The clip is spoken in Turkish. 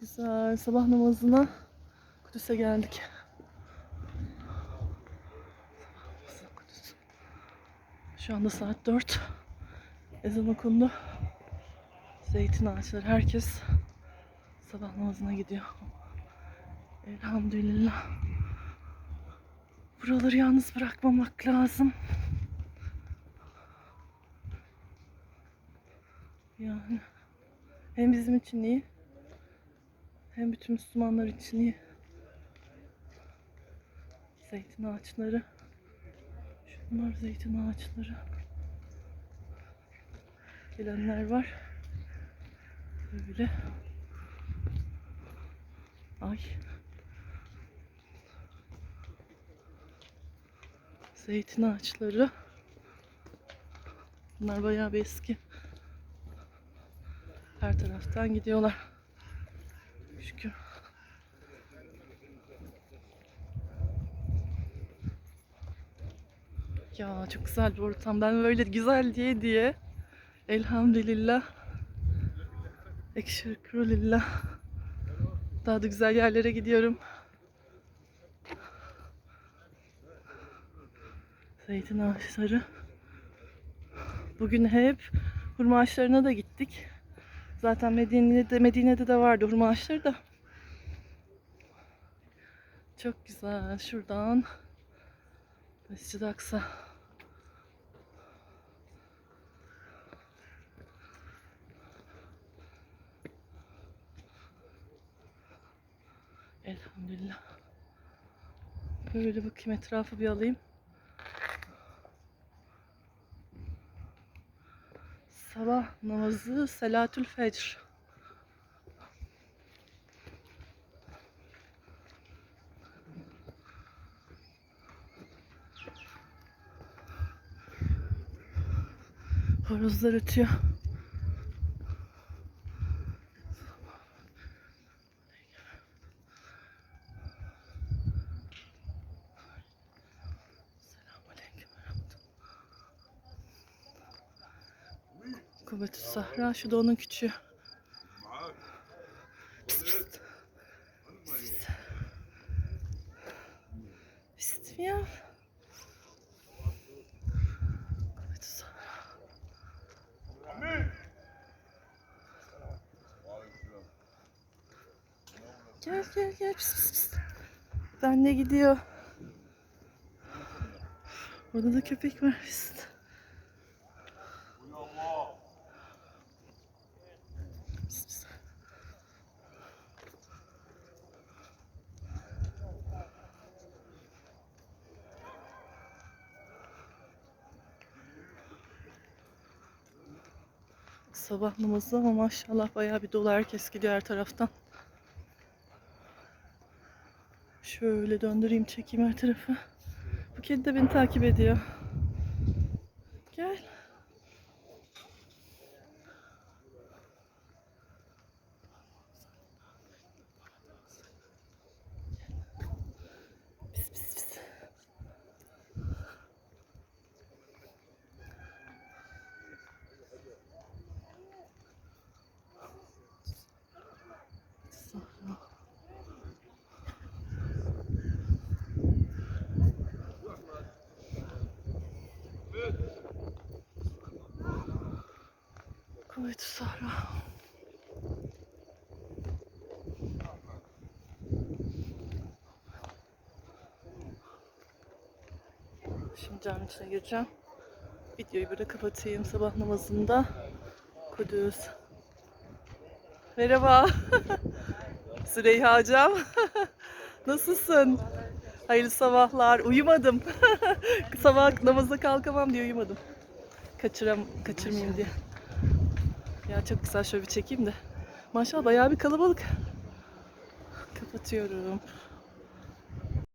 Güzel. Sabah namazına Kudüs'e geldik. Kudüs. Şu anda saat 4. Ezan okundu. Zeytin ağaçları. Herkes sabah namazına gidiyor. Elhamdülillah. Buraları yalnız bırakmamak lazım. Yani hem bizim için iyi hem bütün Müslümanlar için iyi. Zeytin ağaçları. Şunlar zeytin ağaçları. Gelenler var. Böyle. Ay. Zeytin ağaçları. Bunlar bayağı bir eski. Her taraftan gidiyorlar. Şükür. Ya çok güzel bir ortam. Ben böyle güzel diye diye elhamdülillah ekşirkulillah daha da güzel yerlere gidiyorum. Zeytin ağaçları. Bugün hep hurma ağaçlarına da gittik. Zaten Medine'de, Medine'de de vardı hurma ağaçları da. Çok güzel. Şuradan Mescid-i Aksa. Elhamdülillah. Böyle bakayım etrafı bir alayım. Sabah namazı Salatül Fecr. Horozlar ötüyor. Kuvvetü Sahra. Şu da onun küçüğü. Pist pist. Pist. Pist miyav. Kuvvetü Sahra. Gel gel gel. Pist pist pist. Benle gidiyor. Orada da köpek var. Pist Sabah namazı ama maşallah bayağı bir dolu herkes gidiyor her taraftan. Şöyle döndüreyim çekeyim her tarafı. Bu kedi de beni takip ediyor. Gel. Kuvvet-i Sahra. Şimdi caminin içine gireceğim. Videoyu burada kapatayım sabah namazında. Kudüs. Merhaba. Süreyya hocam. Nasılsın? Hayırlı sabahlar. Uyumadım. Sabah namaza kalkamam diye uyumadım. Kaçıram, kaçırmayayım diye. Ya çok güzel şöyle bir çekeyim de. Maşallah bayağı bir kalabalık. Kapatıyorum.